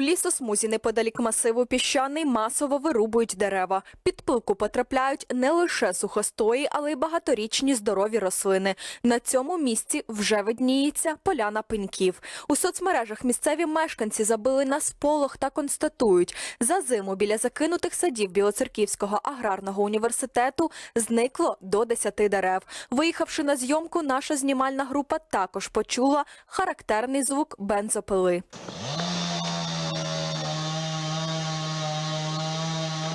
У лісосмузі неподалік масиву піщаний масово вирубують дерева. Під пилку потрапляють не лише сухостої, але й багаторічні здорові рослини. На цьому місці вже видніється поляна пеньків. У соцмережах місцеві мешканці забили на сполох та констатують, за зиму біля закинутих садів Білоцерківського аграрного університету зникло до 10 дерев. Виїхавши на зйомку, наша знімальна група також почула характерний звук бензопили.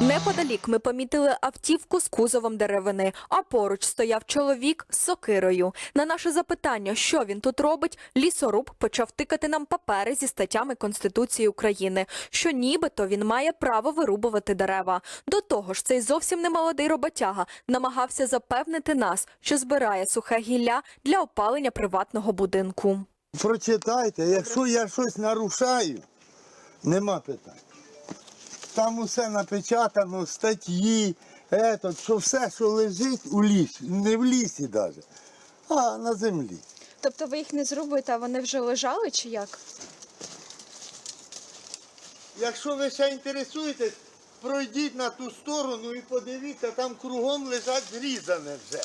Неподалік ми помітили автівку з кузовом деревини, а поруч стояв чоловік з сокирою. На наше запитання, що він тут робить, лісоруб почав тикати нам папери зі статтями Конституції України, що нібито він має право вирубувати дерева. До того ж, цей зовсім не молодий роботяга намагався запевнити нас, що збирає сухе гілля для опалення приватного будинку. Прочитайте, якщо я щось нарушаю, нема питань. Там усе напечатано, статті, етот, що все, що лежить у лісі, не в лісі навіть, а на землі. Тобто ви їх не зрубуєте, а вони вже лежали чи як? Якщо ви ще інтересуєтесь, пройдіть на ту сторону і подивіться, там кругом лежать зрізане вже.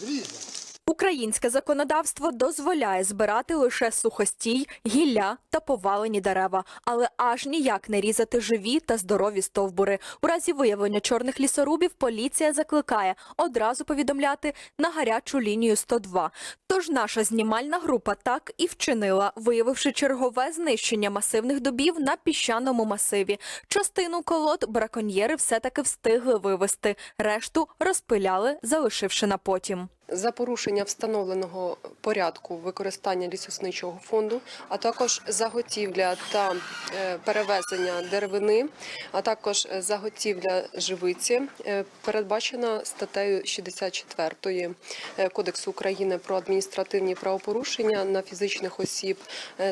Зрізане. Українське законодавство дозволяє збирати лише сухостій, гілля та повалені дерева, але аж ніяк не різати живі та здорові стовбури. У разі виявлення чорних лісорубів поліція закликає одразу повідомляти на гарячу лінію 102. Тож наша знімальна група так і вчинила, виявивши чергове знищення масивних дубів на піщаному масиві. Частину колод браконьєри все-таки встигли вивести, решту розпиляли, залишивши на потім. За порушення встановленого порядку використання лісосничого фонду, а також заготівля та е, перевезення деревини, а також е, заготівля живиці, е, передбачена статтею 64 е, Кодексу України про адміністративні правопорушення на фізичних осіб.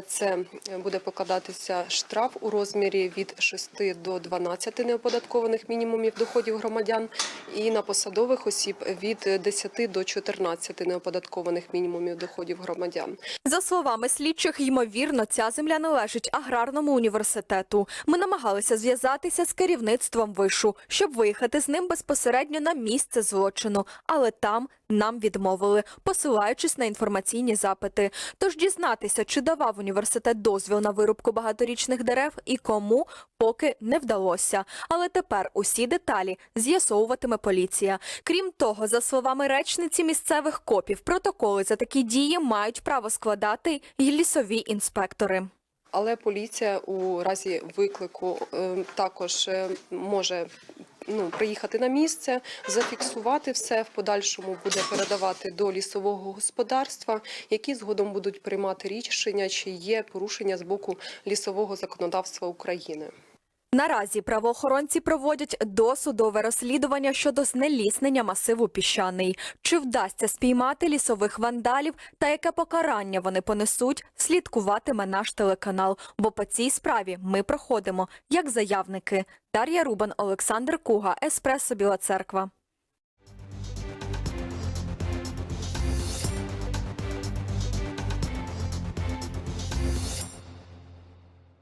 Це буде покладатися штраф у розмірі від 6 до 12 неоподаткованих мінімумів доходів громадян, і на посадових осіб від 10 до 14 неоподаткованих мінімумів доходів громадян. За словами слідчих, ймовірно, ця земля належить аграрному університету. Ми намагалися зв'язатися з керівництвом вишу, щоб виїхати з ним безпосередньо на місце злочину, але там нам відмовили, посилаючись на інформаційні запити. Тож дізнатися, чи давав університет дозвіл на вирубку багаторічних дерев і кому, поки не вдалося. Але тепер усі деталі з'ясовуватиме поліція. Крім того, за словами речниці місцевих копів, протоколи за такі дії мають право складати й лісові інспектори. Але поліція у разі виклику е, також е, може ну, приїхати на місце, зафіксувати все, в подальшому буде передавати до лісового господарства, які згодом будуть приймати рішення, чи є порушення з боку лісового законодавства України. Наразі правоохоронці проводять досудове розслідування щодо знеліснення масиву піщаний. Чи вдасться спіймати лісових вандалів та яке покарання вони понесуть, слідкуватиме наш телеканал. Бо по цій справі ми проходимо як заявники. Дар'я Рубан, Олександр Куга, Еспресо Біла Церква.